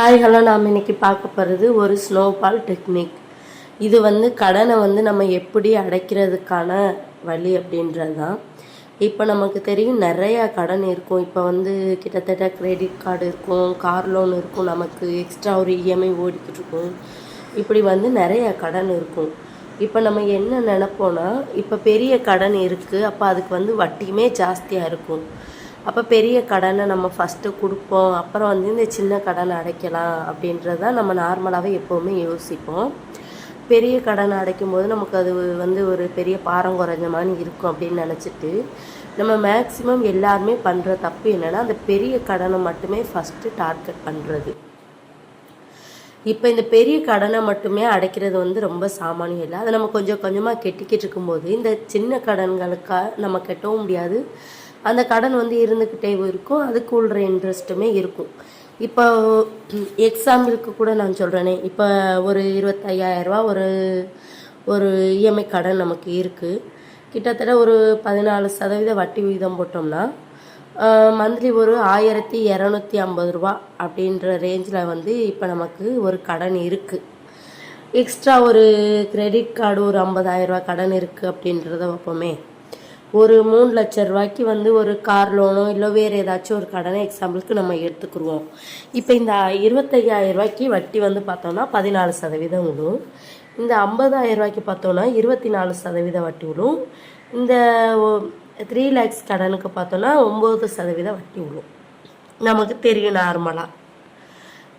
Hi hello நாம் இன்னைக்கு பார்க்க போகிறது ஒரு ஸ்னோபால் டெக்னிக் இது வந்து கடனை வந்து நம்ம எப்படி அடைக்கிறதுக்கான வழி அப்படின்றது தான் இப்போ நமக்கு தெரியும் நிறையா கடன் இருக்கும். இப்போ வந்து கிட்டத்தட்ட கிரெடிட் கார்டு இருக்கும் கார் லோன் இருக்கும். நமக்கு எக்ஸ்ட்ரா ஒரு இஎம்ஐ ஓடிக்கிட்டு இருக்கும். இப்படி வந்து நிறைய கடன் இருக்கும். இப்போ நம்ம என்ன நினப்போன்னா இப்போ பெரிய கடன் இருக்குது அப்போ அதுக்கு வந்து வட்டியுமே ஜாஸ்தியாக இருக்கும். அப்போ பெரிய கடனை நம்ம ஃபஸ்ட்டு கொடுப்போம். அப்புறம் வந்து இந்த சின்ன கடனை அடைக்கலாம் அப்படின்றது தான் நம்ம நார்மலாகவே எப்போவுமே யோசிப்போம். பெரிய கடனை அடைக்கும் போது நமக்கு அது வந்து ஒரு பெரிய பாரம் குறைஞ்ச மாதிரி இருக்கும் அப்படின்னு நினச்சிட்டு நம்ம மேக்ஸிமம் எல்லாருமே பண்ணுற தப்பு என்னென்னா அந்த பெரிய கடனை மட்டுமே ஃபஸ்ட்டு டார்கெட் பண்ணுறது இப்போ இந்த பெரிய கடனை மட்டுமே அடைக்கிறது வந்து ரொம்ப சாமானியம் இல்லை. அதை நம்ம கொஞ்சம் கொஞ்சமாக கெட்டிக்கிட்டு இருக்கும்போது இந்த சின்ன கடன்களுக்காக நம்ம கெட்டவும் முடியாது. அந்த கடன் வந்து இருந்துக்கிட்டே இருக்கும். அது கூடுற இன்ட்ரெஸ்ட்டுமே இருக்கும். இப்போ எக்ஸாம்பிளுக்கு கூட நான் சொல்கிறேனே இப்போ ஒரு இருபத்தையாயிரரூவா ஒரு ஒரு இஎம்ஐ கடன் நமக்கு இருக்குது கிட்டத்தட்ட ஒரு பதினாலு சதவீத வட்டி விகிதம் போட்டோம்னா மந்த்லி ஒரு ஆயிரத்தி இரநூத்தி ஐம்பது ரூபா அப்படின்ற ரேஞ்சில் வந்து இப்போ நமக்கு ஒரு கடன் இருக்குது எக்ஸ்ட்ரா ஒரு கிரெடிட் கார்டு ஒரு ஐம்பதாயிரரூவா கடன் இருக்குது அப்படின்றத வைப்போமே. ஒரு மூணு லட்ச ரூபாய்க்கு வந்து ஒரு கார் லோனோ இல்லை வேறு ஏதாச்சும் ஒரு கடனை எக்ஸாம்பிளுக்கு நம்ம எடுத்துக்கிருவோம். இப்போ இந்த இருபத்தையாயிரம் ரூபாய்க்கு வட்டி வந்து பார்த்தோம்னா பதினாலு சதவீதம் விடும் இந்த ஐம்பதாயிரம் ரூபாய்க்கு பார்த்தோம்னா இருபத்தி நாலு சதவீத வட்டி விடும் இந்த த்ரீ லேக்ஸ் கடனுக்கு பார்த்தோன்னா ஒம்பது சதவீத வட்டி விடும் நமக்கு தெரியும் நார்மலாக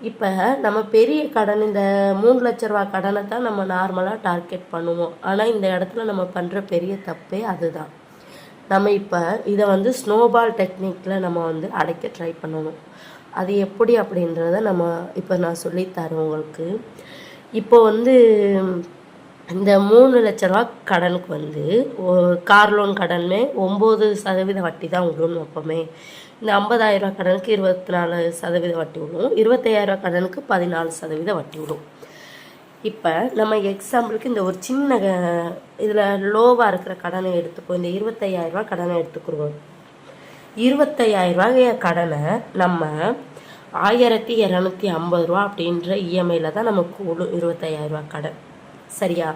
இப்போ நம்ம பெரிய கடன் இந்த மூணு லட்ச ரூபா கடனை தான் நம்ம நார்மலாக டார்கெட் பண்ணுவோம். ஆனால் இந்த இடத்துல நம்ம பண்ணுற பெரிய தப்பே அதுதான். நம்ம இப்போ இதை வந்து ஸ்னோபால் டெக்னிக்கில் நம்ம வந்து அடைக்க ட்ரை பண்ணணும். அது எப்படி அப்படின்றத நம்ம இப்போ நான் சொல்லித்தரேன் உங்களுக்கு. இப்போ வந்து இந்த மூணு லட்ச ரூபா கடனுக்கு வந்து கார் லோன் கடனுமே ஒம்பது சதவீத வட்டி தான் விடணும் எப்போவுமே இந்த ஐம்பதாயிரரூவா கடனுக்கு இருபத்தி நாலு சதவீத வட்டி விடும் இருபத்தையாயிரரூவா கடனுக்கு பதினாலு சதவீத வட்டி விடும் இப்போ நம்ம எக்ஸாம்பிளுக்கு இந்த ஒரு சின்ன இதில் லோவாக இருக்கிற கடனை எடுத்துக்கோ இந்த இருபத்தையாயிரரூபா கடனை எடுத்துக்கிறோம் இருபத்தையாயிரரூபாய கடனை நம்ம ஆயிரத்தி இரநூத்தி ஐம்பது ரூபா அப்படின்ற இஎம்ஐயில் தான் நமக்கு விடும் இருபத்தையாயிரரூபா கடன். சரியா?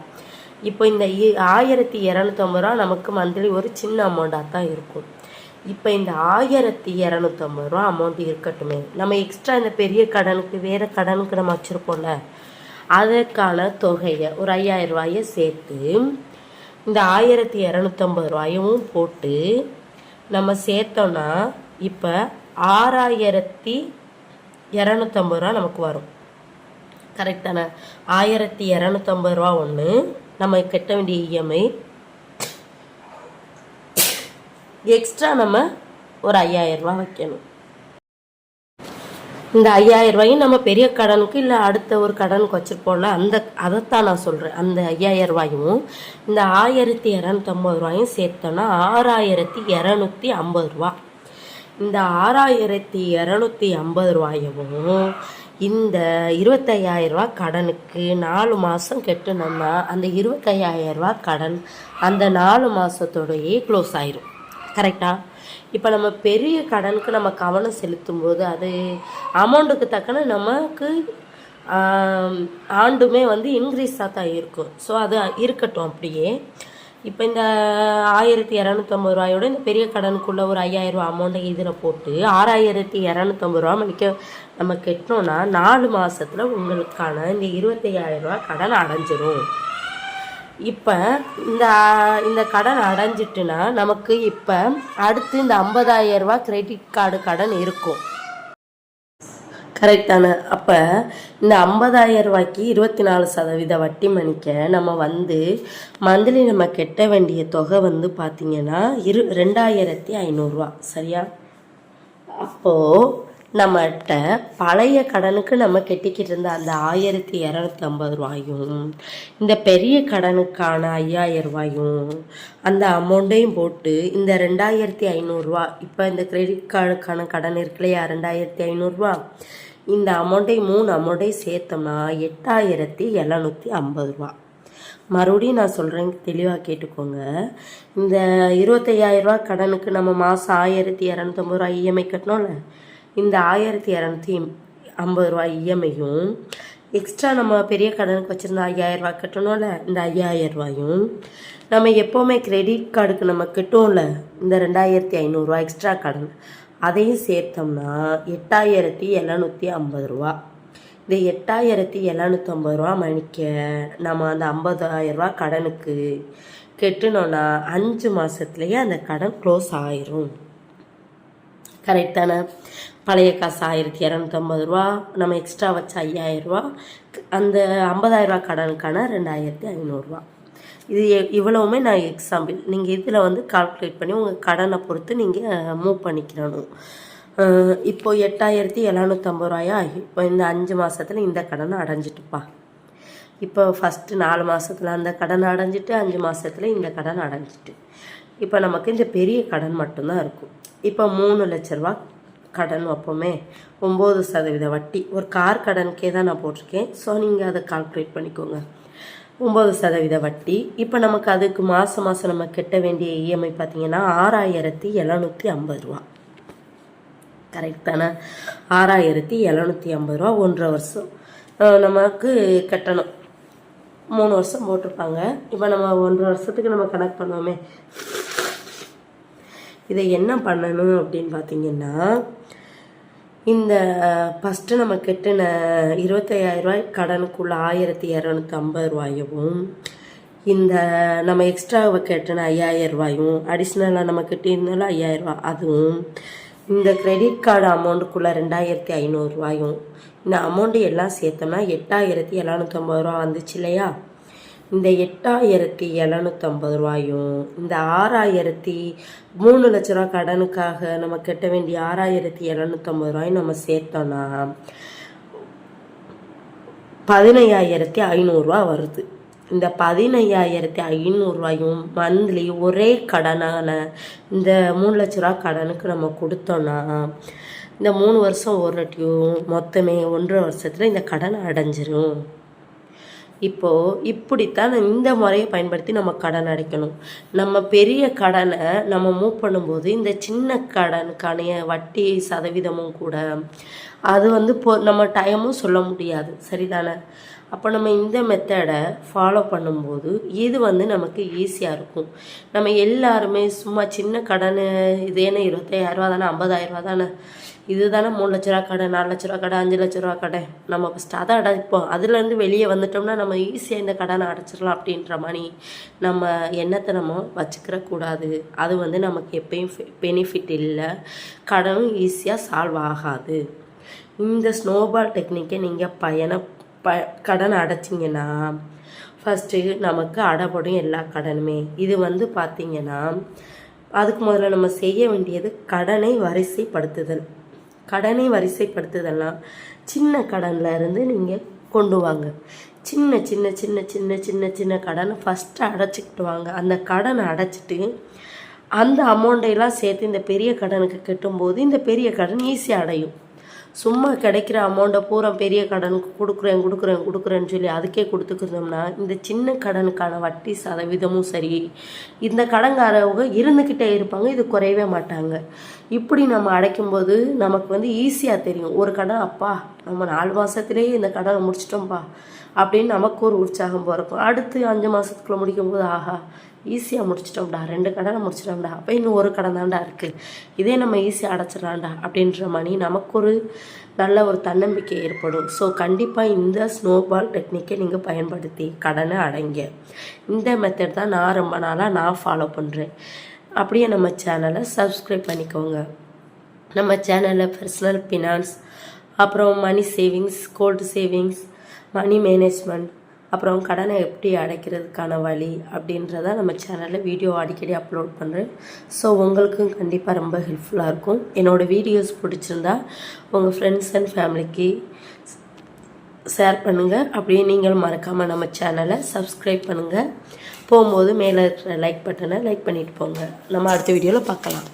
இப்போ இந்த ஆயிரத்தி இரநூத்தம்பது ரூபா நமக்கு மந்த்லி ஒரு சின்ன அமௌண்ட்டாக தான் இருக்கும். இப்போ இந்த ஆயிரத்தி இரநூத்தம்பது ரூபா அமௌண்ட் இருக்கட்டுமே. நம்ம எக்ஸ்ட்ரா இந்த பெரிய கடனுக்கு வேறு கடனுக்கு நம்ம வச்சுருப்போம்ல. அதற்கான தொகையை ஒரு ஐயாயிரம் ரூபாயை சேர்த்து இந்த ஆயிரத்தி இரநூத்தம்பது ரூபாயும் போட்டு நம்ம சேர்த்தோன்னா இப்போ ஆறாயிரத்தி இரநூத்தம்பது ரூபா நமக்கு வரும். கரெக்டான ஆயிரத்தி இரநூத்தம்பது ரூபா ஒன்று நம்ம கட்ட வேண்டிய இஎம்ஐ எக்ஸ்ட்ரா நம்ம ஒரு ஐயாயிரம் ரூபா வைக்கணும். இந்த ஐயாயிரம் ரூபாயும் நம்ம பெரிய கடனுக்கு இல்லை அடுத்த ஒரு கடனுக்கு வச்சுருப்போம்ல அந்த அதைத்தான் நான் சொல்கிறேன் அந்த ஐயாயிரம் ரூபாயும் இந்த ஆயிரத்தி இரநூத்தம்பது ரூபாயும் சேர்த்தோன்னா ஆறாயிரத்தி இரநூத்தி ஐம்பது ரூபா. இந்த ஆறாயிரத்தி இரநூத்தி ஐம்பது ரூபாயும் இந்த இருபத்தையாயிரரூவா கடனுக்கு நாலு மாதம் கெட்டுனோம்னா அந்த இருபத்தையாயிரரூவா கடன் அந்த நாலு மாதத்தோடையே க்ளோஸ் ஆயிரும். கரெக்டாக இப்போ நம்ம பெரிய கடனுக்கு நம்ம கவனம் செலுத்தும் போது அது அமௌண்ட்டுக்கு தக்கன நமக்கு ஆண்டுமே வந்து இன்க்ரீஸாக தான் இருக்கும். ஸோ அது இருக்கட்டும் அப்படியே. இப்போ இந்த ஆயிரத்தி இரநூத்தம்பது ரூபாயோட இந்த பெரிய கடனுக்குள்ளே ஒரு ஐயாயிரம் ரூபா அமௌண்ட்டை இதில் போட்டு ஆறாயிரத்தி இரநூத்தம்பது ரூபா மணிக்க நம்ம கெட்டினோன்னா நாலு மாதத்தில் உங்களுக்கான இந்த இருபத்தையாயிரம் ரூபா கடன் அடைஞ்சிரும். இப்போ இந்த இந்த கடன் அடைஞ்சிட்டுனா நமக்கு இப்போ அடுத்து இந்த ஐம்பதாயிரம் ரூபா கிரெடிட் கார்டு கடன் இருக்கும். கரெக்ட் தானே? அப்போ இந்த ஐம்பதாயிரம் ரூபாய்க்கு இருபத்தி நாலு சதவீத வட்டி மணிக்க நம்ம வந்து மந்த்லி நம்ம கெட்ட வேண்டிய தொகை வந்து பார்த்திங்கன்னா இரு ரெண்டாயிரத்தி ஐநூறுரூவா சரியா? அப்போது நம்மகிட்ட பழைய கடனுக்கு நம்ம கெட்டிக்கிட்டு இருந்த அந்த ஆயிரத்தி இரநூத்தி ஐம்பது ரூபாயும் இந்த பெரிய கடனுக்கான ஐயாயிரம் ரூபாயும் அந்த அமௌண்ட்டையும் போட்டு இந்த ரெண்டாயிரத்தி ஐநூறுரூவா இப்போ இந்த கிரெடிட் கார்டுக்கான கடன் இருக்கு இல்லையா ரெண்டாயிரத்தி ஐநூறுரூவா இந்த அமௌண்ட்டையும் மூணு அமௌண்ட்டையும் சேர்த்தோம்னா எட்டாயிரத்தி எழுநூற்றி ஐம்பது ரூபா. மறுபடியும் நான் சொல்கிறேன் தெளிவாக கேட்டுக்கோங்க. இந்த இருபத்தையாயிரரூவா கடனுக்கு நம்ம மாதம் ஆயிரத்தி இரநூத்தம்பது ரூபா இஎம்ஐ கட்டணும்ல? இந்த ஆயிரத்தி இரநூத்தி ஐம்பது ரூபா இஎம்ஐயும் எக்ஸ்ட்ரா நம்ம பெரிய கடனுக்கு வச்சுருந்த ஐயாயிரம் ரூபாய் கட்டணும்ல இந்த ஐயாயிரம் ரூபாயும் நம்ம எப்போவுமே கிரெடிட் கார்டுக்கு நம்ம கட்டும்ல இந்த ரெண்டாயிரத்தி ஐநூறுரூவா எக்ஸ்ட்ரா கடன் அதையும் சேர்த்தோம்னா எட்டாயிரத்தி எழுநூற்றி ஐம்பது ரூபா. இந்த எட்டாயிரத்தி எழுநூற்றம்பது ரூபா மணிக்க நம்ம அந்த ஐம்பதாயிரரூபா கடனுக்கு கெட்டினோன்னா அஞ்சு மாதத்துலேயே அந்த கடன் க்ளோஸ் ஆயிரும். கரெக்ட் தானே? பழைய காசு ஆயிரத்தி இரநூத்தம்பது ரூபா நம்ம எக்ஸ்ட்ரா வச்ச ஐயாயிரரூவா அந்த ஐம்பதாயிரரூவா கடனுக்கான ரெண்டாயிரத்தி ஐநூறுரூவா இது இவ்வளவுமே நான் எக்ஸாம்பிள் நீங்கள் இதில் வந்து கால்குலேட் பண்ணி உங்கள் கடனை பொறுத்து நீங்கள் மூவ் பண்ணிக்கிறணும் இப்போது இப்போ எட்டாயிரத்தி எழுநூற்றம்பது ரூபாயா இப்போ இந்த அஞ்சு மாதத்தில் இந்த கடனை அடைஞ்சிட்டுப்பா. இப்போ ஃபஸ்ட்டு நாலு மாதத்தில் அந்த கடன் அடைஞ்சிட்டு அஞ்சு மாதத்தில் இந்த கடன் அடைஞ்சிட்டு. இப்போ நமக்கு இந்த பெரிய கடன் மட்டும்தான் இருக்கும். இப்போ மூணு லட்ச ரூபா கடன் வைப்போமே. ஒம்பது சதவீத வட்டி. ஒரு கார் கடனுக்கே தான் நான் போட்டிருக்கேன். ஸோ நீங்கள் அதை கால்குலேட் பண்ணிக்கோங்க. ஒம்பது சதவீத வட்டி. இப்போ நமக்கு அதுக்கு மாதம் மாதம் நம்ம கட்ட வேண்டிய இஎம்ஐ பார்த்தீங்கன்னா ஆறாயிரத்தி எழுநூற்றி ஐம்பது ரூபா. கரெக்ட் தானே? ஆறாயிரத்தி எழுநூற்றி ஐம்பது ரூபா ஒன்றரை வருஷம். நமக்கு கட்டணும். மூணு வருஷம் போட்டிருப்பாங்க. இப்போ நம்ம ஒன்றரை வருஷத்துக்கு நம்ம கணக்கு பண்ணுவோமே. இதை என்ன பண்ணணும் அப்படின்னு பார்த்தீங்கன்னா இந்த ஃபஸ்ட்டு நம்ம கெட்டின இருபத்தையாயிரரூபாய் கடனுக்குள்ள ஆயிரத்தி இரநூத்தி ஐம்பது ரூபாயவும் இந்த நம்ம எக்ஸ்ட்ராவை கெட்டின ஐயாயிரம் ரூபாயும் அடிஷ்னலாக நம்ம கெட்டியிருந்தாலும் ஐயாயிரம் ரூபாய் அதுவும் இந்த கிரெடிட் கார்டு அமௌண்ட்டுக்குள்ளே ரெண்டாயிரத்தி ஐநூறுரூவாயும் இந்த அமௌண்ட்டு எல்லாம் சேர்த்தோம்னா எட்டாயிரத்தி எழுநூத்தம்பது ரூபா வந்துச்சு இல்லையா? இந்த எட்டாயிரத்தி எழுநூற்றம்பது ரூபாயும் இந்த ஆறாயிரத்தி மூணு லட்ச ரூபா கடனுக்காக நம்ம கட்ட வேண்டிய ஆறாயிரத்தி எழுநூற்றம்பது ரூபாயும் நம்ம சேர்த்தோம்னா பதினையாயிரத்தி ஐநூறுரூவா வருது. இந்த பதினையாயிரத்தி ஐநூறுரூவாயும் மந்த்லி ஒரே கடனான இந்த மூணு லட்ச ரூபா கடனுக்கு நம்ம கொடுத்தோன்னா இந்த மூணு வருஷம் ஒரு வாட்டியும் மொத்தமே ஒன்றரை வருஷத்தில் இந்த கடன் அடைஞ்சிரும். இப்போது இப்படித்தான் இந்த முறையை பயன்படுத்தி நம்ம கடன் அடைக்கணும். நம்ம பெரிய கடனை நம்ம மூவ் பண்ணும்போது இந்த சின்ன கடனுக்கான வட்டி சதவீதமும் கூட அது வந்து இப்போ நம்ம டைமும் சொல்ல முடியாது. சரிதானே? அப்போ நம்ம இந்த மெத்தடை ஃபாலோ பண்ணும்போது இது வந்து நமக்கு ஈஸியாக இருக்கும். நம்ம எல்லாருமே சும்மா சின்ன கடன் இதேன்னு இருபத்தாயிரரூவா தானே ஐம்பதாயிரரூவா தானே? இது தானே மூணு லட்ச ரூபா கடை நாலு லட்ச ரூபா கடை அஞ்சு லட்ச ரூபா கடை நம்ம ஃபஸ்ட்டு அதை அடைப்போம் அதுலேருந்து வெளியே வந்துட்டோம்னா நம்ம ஈஸியாக இந்த கடனை அடைச்சிடலாம் அப்படின்ற மாதிரி நம்ம எண்ணத்தை நம்ம வச்சுக்கிற கூடாது. அது வந்து நமக்கு எப்பயும் பெனிஃபிட் இல்லை. கடனும் ஈஸியாக சால்வ் ஆகாது. இந்த ஸ்னோபால் டெக்னிக்கை நீங்கள் பயண ப கடன் அடைச்சிங்கன்னா ஃபஸ்ட்டு நமக்கு அடைபடும் எல்லா கடனுமே. இது வந்து பார்த்திங்கன்னா அதுக்கு முதல்ல நம்ம செய்ய வேண்டியது கடனை வரிசைப்படுத்துதல். கடனை வரிசைப்படுத்துதல்னா சின்ன கடனில் இருந்து நீங்கள் கொண்டு வாங்க. சின்ன சின்ன சின்ன சின்ன சின்ன சின்ன கடனை ஃபஸ்ட்டு அடைச்சிக்கிட்டு வாங்க. அந்த கடனை அடைச்சிட்டு அந்த அமௌண்ட்டையெல்லாம் சேர்த்து இந்த பெரிய கடனுக்கு கட்டும்போது இந்த பெரிய கடன் ஈஸியாக அடையும். சும்மா கிடைக்கிற அமௌண்ட்டை பூரா பெரிய கடனுக்கு கொடுக்குறேன் கொடுக்குறேன் கொடுக்குறேன்னு சொல்லி அதுக்கே கொடுத்துக்கிறோம்னா இந்த சின்ன கடனுக்கான வட்டி சதவீதமும் சரி. இந்த கடன்காரவங்க இருந்துக்கிட்டே இருப்பாங்க இது குறையவே மாட்டாங்க. இப்படி நம்ம அடைக்கும்போது நமக்கு வந்து ஈஸியாக தெரியும். ஒரு கடன் அப்பா நம்ம நாலு மாதத்துலேயே இந்த கடனை முடிச்சிட்டோம்ப்பா அப்படின்னு நமக்கு ஒரு உற்சாகம் பிறக்கும். அடுத்து அஞ்சு மாதத்துக்குள்ளே முடிக்கும்போது ஆஹா ஈஸியாக முடிச்சிட்டோம்டா. ரெண்டு கடனை முடிச்சிட்டோம்டா. அப்போ இன்னும் ஒரு கடன் தான்டா இருக்குது இதே நம்ம ஈஸியாக அடைச்சிடலாம்டா அப்படின்ற மாதிரி நமக்கு ஒரு நல்ல ஒரு தன்னம்பிக்கை ஏற்படும். ஸோ கண்டிப்பாக இந்த ஸ்னோபால் டெக்னிக்கை நீங்கள் பயன்படுத்தி கடனை அடைங்க. இந்த மெத்தட் தான் நான் ரொம்ப நாளாக நான் ஃபாலோ பண்ணுறேன் அப்படியே நம்ம சேனலை சப்ஸ்கிரைப் பண்ணிக்கோங்க. நம்ம சேனலில் பர்சனல் ஃபினான்ஸ் அப்புறம் money savings gold savings money management அப்புறம் கடனை எப்படி அடைக்கிறதுக்கான வழி அப்படின்றத நம்ம சேனலில் வீடியோ அடிக்கடி அப்லோட் பண்ணுறேன் ஸோ உங்களுக்கும் கண்டிப்பாக ரொம்ப ஹெல்ப்ஃபுல்லாக இருக்கும். என்னோடய வீடியோஸ் பிடிச்சிருந்தா உங்கள் ஃப்ரெண்ட்ஸ் அண்ட் ஃபேமிலிக்கு ஷேர் பண்ணுங்கள் அப்படியே நீங்களும் மறக்காமல் நம்ம சேனலை சப்ஸ்கிரைப் பண்ணுங்கள் போகும்போது மேலே இருக்கிற லைக் பட்டனை லைக் பண்ணிட்டு போங்க. நம்ம அடுத்த வீடியோவில் பார்க்கலாம்.